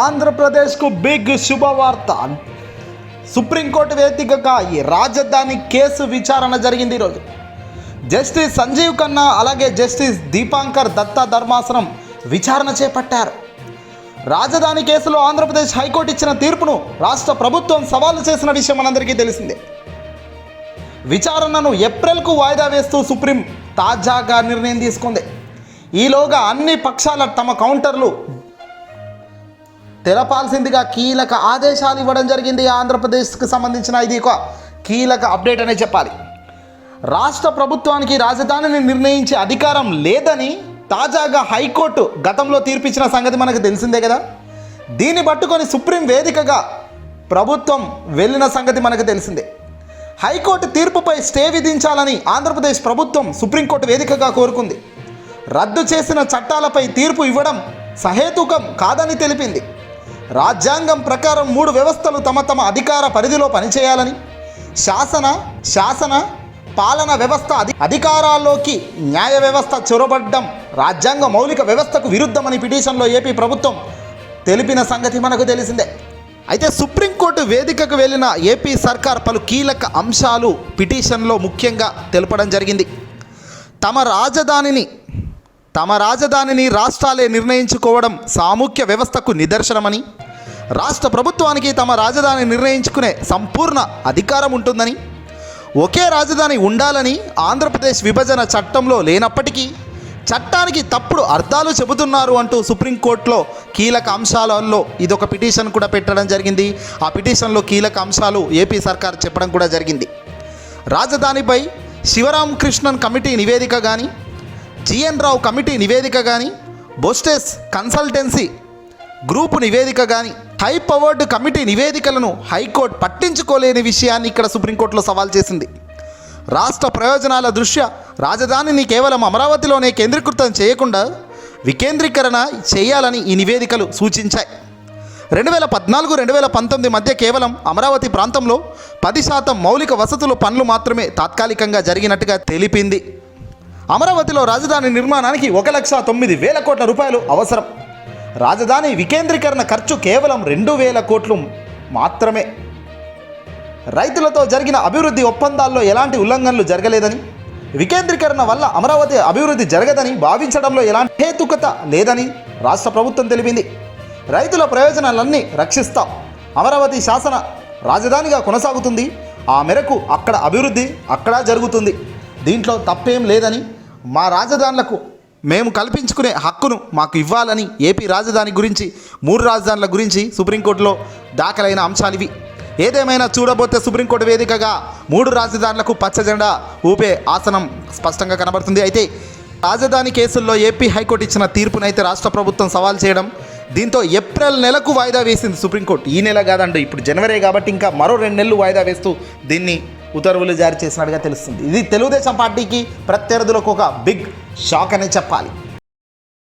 ఆంధ్రప్రదేశ్కు బిగ్ శుభవార్త. సుప్రీంకోర్టు వేదికగా ఈ రాజధాని కేసు విచారణ జరిగింది ఈరోజు. జస్టిస్ సంజీవ్ ఖన్నా అలాగే జస్టిస్ దీపాంకర్ దత్తా ధర్మాసనం విచారణ చేపట్టారు. రాజధాని కేసులో ఆంధ్రప్రదేశ్ హైకోర్టు ఇచ్చిన తీర్పును రాష్ట్ర ప్రభుత్వం సవాలు చేసిన విషయం మనందరికీ తెలిసిందే. విచారణను ఏప్రిల్కు వాయిదా వేస్తూ సుప్రీం తాజాగా నిర్ణయం తీసుకుంది. ఈలోగా అన్ని పక్షాల తమ కౌంటర్లు తెలపాల్సిందిగా కీలక ఆదేశాలు ఇవ్వడం జరిగింది ఆంధ్రప్రదేశ్కి సంబంధించిన ఇది ఒక కీలక అప్డేట్ అనే చెప్పాలి. రాష్ట్ర ప్రభుత్వానికి రాజధానిని నిర్ణయించే అధికారం లేదని తాజాగా హైకోర్టు గతంలో తీర్పిచ్చిన సంగతి మనకు తెలిసిందే కదా. దీన్ని పట్టుకొని సుప్రీం వేదికగా ప్రభుత్వం వెళ్ళిన సంగతి మనకు తెలిసిందే. హైకోర్టు తీర్పుపై స్టే విధించాలని ఆంధ్రప్రదేశ్ ప్రభుత్వం సుప్రీంకోర్టు వేదికగా కోరుకుంది. రద్దు చేసిన చట్టాలపై తీర్పు ఇవ్వడం సహేతుకం కాదని తెలిపింది. రాజ్యాంగం ప్రకారం మూడు వ్యవస్థలు తమ తమ అధికార పరిధిలో పనిచేయాలని శాసన శాసన పాలన వ్యవస్థ అధి అధికారాల్లోకి న్యాయ వ్యవస్థ చొరబడ్డం రాజ్యాంగ మౌలిక వ్యవస్థకు విరుద్ధమని పిటిషన్లో ఏపీ ప్రభుత్వం తెలిపిన సంగతి మనకు తెలిసిందే. అయితే సుప్రీంకోర్టు వేదికకు వెళ్ళిన ఏపీ సర్కార్ పలు కీలక అంశాలు పిటిషన్లో ముఖ్యంగా తెలపడం జరిగింది. తమ రాజధానిని తమ రాజధానిని రాష్ట్రాలే నిర్ణయించుకోవడం సాముఖ్య వ్యవస్థకు నిదర్శనమని రాష్ట్ర ప్రభుత్వానికి తమ రాజధాని నిర్ణయించుకునే సంపూర్ణ అధికారం ఉంటుందని ఒకే రాజధాని ఉండాలని ఆంధ్రప్రదేశ్ విభజన చట్టంలో లేనప్పటికీ చట్టానికి తప్పుడు అర్థాలు చెబుతున్నారు అంటూ సుప్రీంకోర్టులో కీలక అంశాలలో ఇదొక పిటిషన్ కూడా పెట్టడం జరిగింది. ఆ పిటిషన్లో కీలక అంశాలు ఏపీ సర్కార్ చెప్పడం కూడా జరిగింది. రాజధానిపై శివరామకృష్ణన్ కమిటీ నివేదిక కానీ జిఎన్ రావు కమిటీ నివేదిక కానీ బొస్టెస్ కన్సల్టెన్సీ గ్రూపు నివేదిక కానీ హై పవర్డ్ కమిటీ నివేదికలను హైకోర్టు పట్టించుకోలేని విషయాన్ని ఇక్కడ సుప్రీంకోర్టులో సవాల్ చేసింది. రాష్ట్ర ప్రయోజనాల దృష్ట్యా రాజధానిని కేవలం అమరావతిలోనే కేంద్రీకృతం చేయకుండా వికేంద్రీకరణ చేయాలని ఈ నివేదికలు సూచించాయి. రెండు వేల పద్నాలుగు రెండు వేల పంతొమ్మిది మధ్య కేవలం అమరావతి ప్రాంతంలో పది శాతం మౌలిక వసతుల పనులు మాత్రమే తాత్కాలికంగా జరిగినట్టుగా తెలిపింది. అమరావతిలో రాజధాని నిర్మాణానికి ఒక లక్ష తొమ్మిది వేల కోట్ల రూపాయలు అవసరం. రాజధాని వికేంద్రీకరణ ఖర్చు కేవలం రెండు వేల కోట్లు మాత్రమే. రైతులతో జరిగిన అభివృద్ధి ఒప్పందాల్లో ఎలాంటి ఉల్లంఘనలు జరగలేదని వికేంద్రీకరణ వల్ల అమరావతి అభివృద్ధి జరగదని భావించడంలో ఎలాంటి హేతుకత లేదని రాష్ట్ర ప్రభుత్వం తెలిపింది. రైతుల ప్రయోజనాలన్నీ రక్షిస్తాం. అమరావతి శాసన రాజధానిగా కొనసాగుతుంది. ఆ మేరకు అక్కడ అభివృద్ధి అక్కడ జరుగుతుంది. దీంట్లో తప్పేం లేదని మా రాజధానులకు మేము కల్పించుకునే హక్కును మాకు ఇవ్వాలని ఏపీ రాజధాని గురించి మూడు రాజధానుల గురించి సుప్రీంకోర్టులో దాఖలైన అంశాలు ఇవి ఏదేమైనా చూడబోతే సుప్రీంకోర్టు వేదికగా మూడు రాజధానులకు పచ్చ జెండా ఊపే ఆసనం స్పష్టంగా కనబడుతుంది. అయితే రాజధాని కేసుల్లో ఏపీ హైకోర్టు ఇచ్చిన తీర్పునైతే రాష్ట్ర ప్రభుత్వం సవాల్ చేయడం దీంతో ఏప్రిల్ నెలకు వాయిదా వేసింది సుప్రీంకోర్టు. ఈ నెల కాదండి ఇప్పుడు జనవరి కాబట్టి ఇంకా మరో రెండు నెలలు వాయిదా వేస్తూ దీన్ని ఉత్తర్వులు జారీ చేసినట్టుగా తెలుస్తుంది. ఇది తెలుగుదేశం పార్టీకి ప్రత్యర్థులకు ఒక బిగ్ షాక్ అనే చెప్పాలి.